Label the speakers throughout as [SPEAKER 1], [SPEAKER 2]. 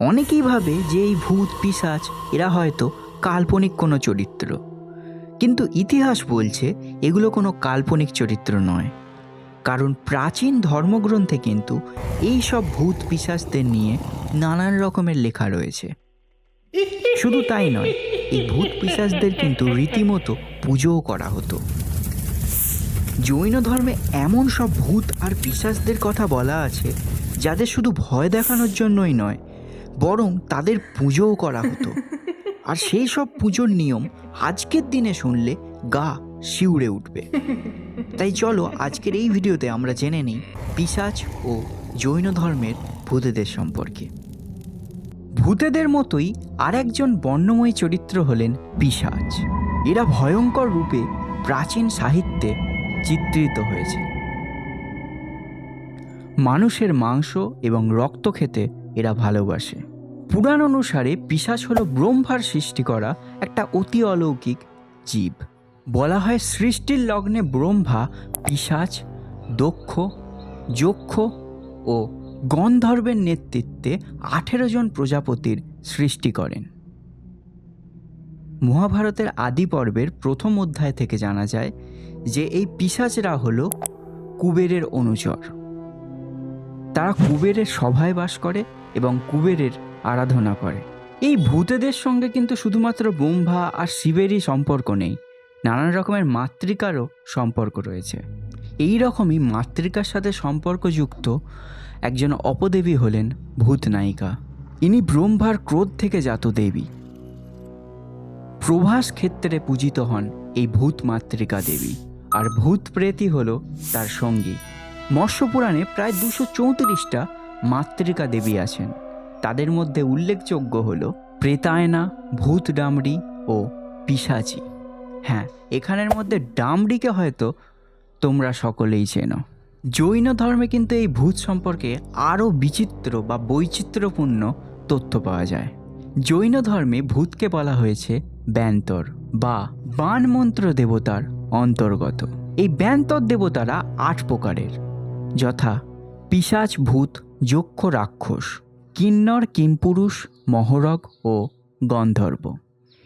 [SPEAKER 1] অনেকেই ভাবে যে এই ভূত পিশাচ এরা হয়তো কাল্পনিক কোনো চরিত্র। কিন্তু ইতিহাস বলছে এগুলো কোনো কাল্পনিক চরিত্র নয়। কারণ প্রাচীন ধর্মগ্রন্থে কিন্তু এই সব ভূত পিশাচদের নিয়ে নানান রকমের লেখা রয়েছে। শুধু তাই নয়, এই ভূত পিশাচদের কিন্তু রীতিমতো পুজোও করা হতো। জৈন ধর্মে এমন সব ভূত আর পিশাচদের কথা বলা আছে, যাদের শুধু ভয় দেখানোর জন্যই নয় বরং তাদের পুজোও করা হতো। আর সেই সব পুজোর নিয়ম আজকের দিনে শুনলে গা শিউড়ে উঠবে। তাই চলো আজকের এই ভিডিওতে আমরা জেনে নিই পিশাচ ও জৈন ধর্মের ভূতেদের সম্পর্কে। ভূতেদের মতোই আর একজন বর্ণময়ী চরিত্র হলেন পিশাচ এরা ভয়ঙ্কর রূপে প্রাচীন সাহিত্যে চিত্রিত হয়েছে। মানুষের মাংস এবং রক্ত খেতে এরা ভালোবাসে। পুরাণ অনুসারে পিশাচ হলো ব্রহ্মার সৃষ্টি করা একটা অতি অলৌকিক জীব। বলা হয় সৃষ্টির লগ্নে ব্রহ্মা, পিশাচ, দক্ষ, যক্ষ ও গন্ধর্বের নেতৃত্বে আঠেরো জন প্রজাপতির সৃষ্টি করেন। মহাভারতের আদি পর্বের প্রথম অধ্যায় থেকে জানা যায় যে এই পিশাচরা হল কুবেরের অনুচর। তারা কুবেরের সভায় বাস করে এবং কুবেরের আরাধনা করে। এই ভূতেদের সঙ্গে কিন্তু শুধুমাত্র ব্রহ্মা আর শিবেরই সম্পর্ক নেই, নানান রকমের মাতৃকারও সম্পর্ক রয়েছে। এই রকমই মাতৃকার সাথে সম্পর্কযুক্ত একজন অপদেবী হলেন ভূত নায়িকা ইনি ব্রহ্মার ক্রোধ থেকে জাত দেবী। প্রভাস ক্ষেত্রে পূজিত হন এই ভূত মাতৃকা দেবী, আর ভূত প্রেতই হল তার সঙ্গী। মৎস্য পুরাণে প্রায় দুশো চৌত্রিশটা মাতৃকা দেবী আছেন। তাদের মধ্যে উল্লেখযোগ্য হল প্রেতায়না ভূত ডামরি ও পিসাচি হ্যাঁ এখানের মধ্যে ডামরিকে হয়তো তোমরা সকলেই চেনো। জৈন ধর্মে কিন্তু এই ভূত সম্পর্কে আরও বিচিত্র বা বৈচিত্র্যপূর্ণ তথ্য পাওয়া যায়। জৈন ধর্মে ভূতকে বলা হয়েছে ব্যান্তর বা বান মন্ত্র দেবতার অন্তর্গত। এই ব্যান্তর দেবতারা আট প্রকারের, যথা পিশাচ, ভূত, যক্ষ, রাক্ষস। কিন্নর, কিমপুরুষ, মহরগ ও গন্ধর্ব।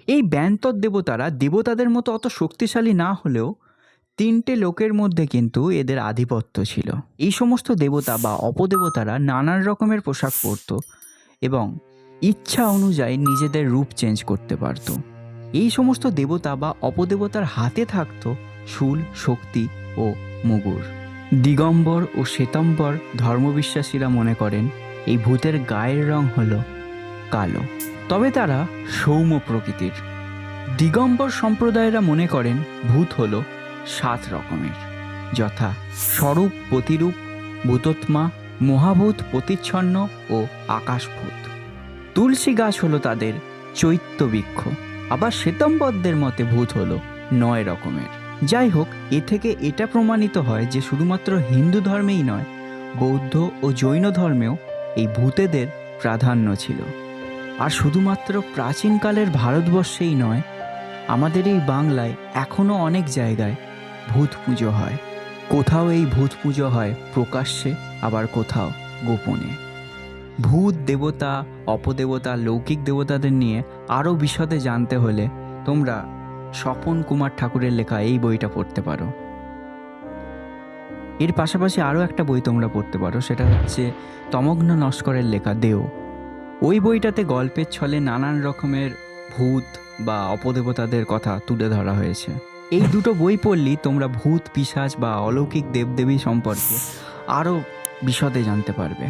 [SPEAKER 1] এই ব্যান্তর দেবতারা দেবতাদের মতো অত শক্তিশালী না হলেও তিনটে লোকের মধ্যে কিন্তু এদের আধিপত্য ছিল। এই সমস্ত দেবতা বা অপদেবতারা নানান রকমের পোশাক পরত এবং ইচ্ছা অনুযায়ী নিজেদের রূপ চেঞ্জ করতে পারত। এই সমস্ত দেবতা বা অপদেবতার হাতে থাকত শুল, শক্তি ও মুগুর। দিগম্বর ও শ্বেতম্বর ধর্মবিশ্বাসীরা মনে করেন এই ভূতের গায়ের রং হলো কালো। তবে তারা সৌম্য প্রকৃতির। দিগম্বর সম্প্রদায়েরা মনে করেন ভূত হলো সাত রকমের, যথা স্বরূপ, প্রতিরূপ, ভূতোত্মা, মহাভূত, প্রতিচ্ছন্ন ও আকাশভূত। তুলসী গাছ হলো তাদের চৈত্য বৃক্ষ, আবার শ্বেতম্বরদের মতে ভূত হলো নয় রকমের। যাই হোক, এ থেকে এটা প্রমাণিত হয় যে শুধুমাত্র হিন্দু ধর্মেই নয়, বৌদ্ধ ও জৈন ধর্মেও এই ভূতেদের প্রাধান্য ছিল। আর শুধুমাত্র প্রাচীনকালের ভারতবর্ষেই নয়, আমাদের এই বাংলায় এখনও অনেক জায়গায় ভূত পুজো হয়। কোথাও এই ভূত পুজো হয় প্রকাশ্যে, আবার কোথাও গোপনে। ভূত দেবতা, অপদেবতা, লৌকিক দেবতাদের নিয়ে আরও বিশদে জানতে হলে তোমরা স্বপন কুমার ঠাকুরের লেখা এই বইটা পড়তে পারো। এর পাশাপাশি আরও একটা বই তোমরা পড়তে পারো, সেটা হচ্ছে তমগ্ন নস্করের লেখা দেও। ওই বইটাতে গল্পের ছলে নানান রকমের ভূত বা অপদেবতাদের কথা তুলে ধরা হয়েছে। এই দুটো বই পড়লেই তোমরা ভূত, পিশাচ বা অলৌকিক দেবদেবী সম্পর্কে আরও বিশদে জানতে পারবে।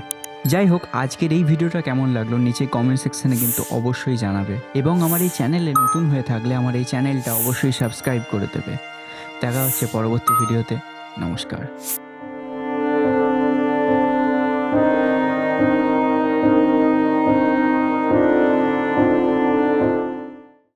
[SPEAKER 1] যাই হোক, আজকের এই ভিডিওটা কেমন লাগল নিচে কমেন্ট সেকশনে কিন্তু অবশ্যই জানাবে। এবং আমার এই চ্যানেলে নতুন হয়ে থাকলে আমার এই চ্যানেলটা অবশ্যই সাবস্ক্রাইব করে দেবে। দেখা হচ্ছে পরবর্তী ভিডিওতে। নমস্কার।